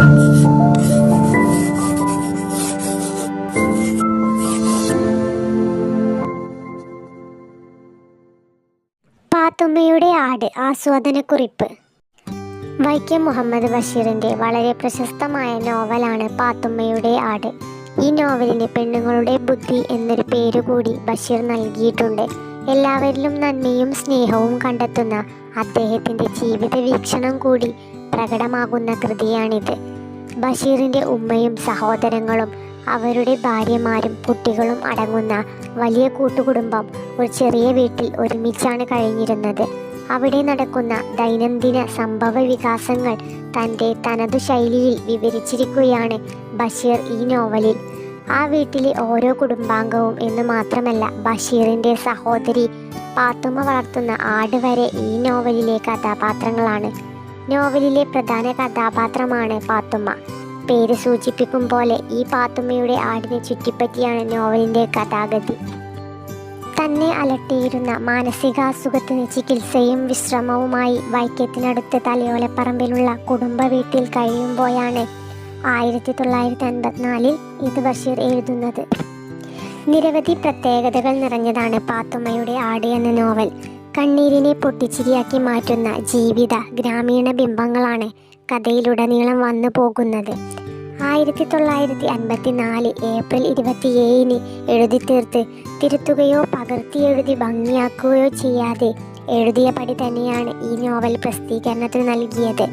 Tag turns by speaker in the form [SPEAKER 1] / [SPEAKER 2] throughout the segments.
[SPEAKER 1] പാത്തുമ്മയുടെ ആട് ആസ്വാദനക്കുറിപ്പ്. വൈക്കം മുഹമ്മദ് ബഷീറിന്റെ വളരെ പ്രശസ്തമായ നോവലാണ് പാത്തുമ്മയുടെ ആട്. ഈ നോവലിന് പെണ്ണുങ്ങളുടെ ബുദ്ധി എന്നൊരു പേരുകൂടി ബഷീർ നൽകിയിട്ടുണ്ട്. എല്ലാവരിലും നന്മയും സ്നേഹവും കണ്ടെത്തുന്ന അദ്ദേഹത്തിന്റെ ജീവിത വീക്ഷണം കൂടി പ്രകടമാകുന്ന കൃതിയാണിത്. ബഷീറിന്റെ ഉമ്മയും സഹോദരങ്ങളും അവരുടെ ഭാര്യമാരും കുട്ടികളും അടങ്ങുന്ന വലിയ കൂട്ടുകുടുംബം ഒരു ചെറിയ വീട്ടിൽ ഒരുമിച്ചാണ് കഴിഞ്ഞിരുന്നത്. അവിടെ നടക്കുന്ന ദൈനംദിന സംഭവ വികാസങ്ങൾ തന്റെ തനതു ശൈലിയിൽ വിവരിച്ചിരിക്കുകയാണ് ബഷീർ ഈ നോവലിൽ. ആ വീട്ടിലെ ഓരോ കുടുംബാംഗവും എന്ന് മാത്രമല്ല ബഷീറിന്റെ സഹോദരി പാത്തുമ്മ വളർത്തുന്ന ആട് വരെ ഈ നോവലിലെ കഥാപാത്രങ്ങളാണ്. നോവലിലെ പ്രധാന കഥാപാത്രമാണ് പാത്തുമ്മ പേര് സൂചിപ്പിക്കും പോലെ ഈ പാത്തുമ്മയുടെ ആടിനെ ചുറ്റിപ്പറ്റിയാണ് നോവലിന്റെ കഥാഗതി. തന്നെ അലട്ടിയിരുന്ന മാനസികാസുഖത്തിന് ചികിത്സയും വിശ്രമവുമായി വൈക്കത്തിനടുത്ത് തലയോലപ്പറമ്പിലുള്ള കുടുംബ വീട്ടിൽ കഴിയുമ്പോഴാണ് ആയിരത്തി തൊള്ളായിരത്തി അൻപത്തിനാലിൽ ഇത് ബഷീർ എഴുതുന്നത്. നിരവധി പ്രത്യേകതകൾ നിറഞ്ഞതാണ് പാത്തുമ്മയുടെ ആട് എന്ന നോവൽ. കണ്ണീരിനെ പൊട്ടിച്ചിരിയാക്കി മാറ്റുന്ന ജീവിത ഗ്രാമീണ ബിംബങ്ങളാണ് കഥയിലുടനീളം വന്നു പോകുന്നത്. ആയിരത്തി തൊള്ളായിരത്തി അൻപത്തി നാല് ഏപ്രിൽ ഇരുപത്തിയേഴിന് എഴുതി തീർത്ത് തിരുത്തുകയോ പകർത്തി എഴുതി ഭംഗിയാക്കുകയോ ചെയ്യാതെ എഴുതിയ പടി തന്നെയാണ് ഈ നോവൽ പ്രസിദ്ധീകരണത്തിന് നൽകിയത്.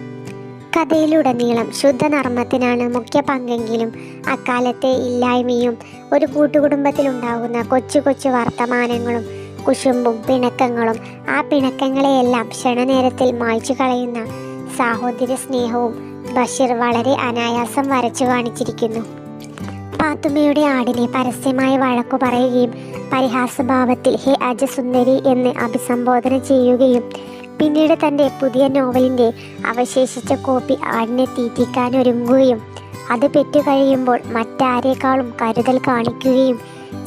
[SPEAKER 1] കഥയിലുടനീളം ശുദ്ധനർമ്മത്തിനാണ് മുഖ്യ പങ്കെങ്കിലും അക്കാലത്തെ ഇല്ലായ്മയും ഒരു കൂട്ടുകുടുംബത്തിലുണ്ടാകുന്ന കൊച്ചു കൊച്ചു വർത്തമാനങ്ങളും കുശുമ്പും പിണക്കങ്ങളും ആ പിണക്കങ്ങളെയെല്ലാം ക്ഷണനേരത്തിൽ മായ്ച്ചു കളയുന്ന സാഹോദര്യ സ്നേഹവും ബഷീർ വളരെ അനായാസം വരച്ചു കാണിച്ചിരിക്കുന്നു. പാത്തുമ്മയുടെ ആടിനെ പരസ്യമായി വഴക്കു പറയുകയും പരിഹാസഭാവത്തിൽ ഹേ അജസുന്ദരി എന്ന് അഭിസംബോധന ചെയ്യുകയും പിന്നീട് തന്റെ പുതിയ നോവലിന്റെ അവശേഷിച്ച കോപ്പി ആടിനെ തീറ്റിക്കാനൊരുങ്ങുകയും അത് പെറ്റുകഴിയുമ്പോൾ മറ്റാരേക്കാളും കരുതൽ കാണിക്കുകയും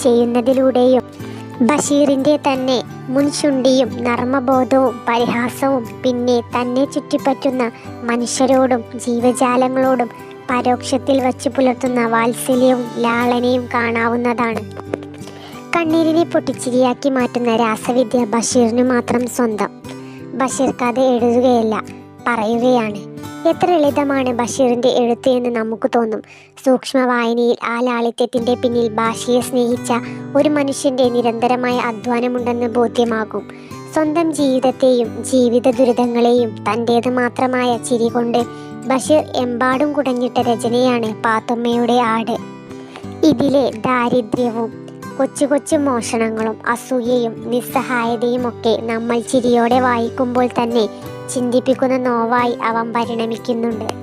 [SPEAKER 1] ചെയ്യുന്നതിലൂടെയും ബഷീറിന്റെ തന്നെ മുൻശുണ്ടിയും നർമ്മബോധവും പരിഹാസവും പിന്നെ തന്നെ ചുറ്റിപ്പറ്റുന്ന മനുഷ്യരോടും ജീവജാലങ്ങളോടും പരോക്ഷത്തിൽ വച്ച് പുലർത്തുന്ന വാത്സല്യവും ലാളനയും കാണാവുന്നതാണ്. കണ്ണീരിനെ പൊട്ടിച്ചിരിയാക്കി മാറ്റുന്ന രാസവിദ്യ ബഷീറിന് മാത്രം സ്വന്തം. ബഷീർ കഥ എഴുതുകയല്ല പറയുകയാണ്. എത്ര ലളിതമാണ് ബഷീറിന്റെ എഴുത്ത് എന്ന് നമുക്ക് തോന്നും. സൂക്ഷ്മ വായനയിൽ ആ ലാളിത്യത്തിന്റെ പിന്നിൽ ഭാഷയെ സ്നേഹിച്ച ഒരു മനുഷ്യന്റെ നിരന്തരമായ അധ്വാനമുണ്ടെന്ന് ബോധ്യമാകും. സ്വന്തം ജീവിതത്തെയും ജീവിത ദുരിതങ്ങളെയും തന്റേത് മാത്രമായ ചിരി കൊണ്ട് ബഷീർ എമ്പാടും കുടഞ്ഞിട്ട രചനയാണ് പാത്തുമ്മയുടെ ആട്. ഇതിലെ ദാരിദ്ര്യവും കൊച്ചു കൊച്ചു മോഷണങ്ങളും അസൂയയും നിസ്സഹായതയും ഒക്കെ നമ്മൾ ചിരിയോടെ വായിക്കുമ്പോൾ തന്നെ ചിന്തിപ്പിക്കുന്ന നോവായി അവൻ പരിണമിക്കുന്നുണ്ട്.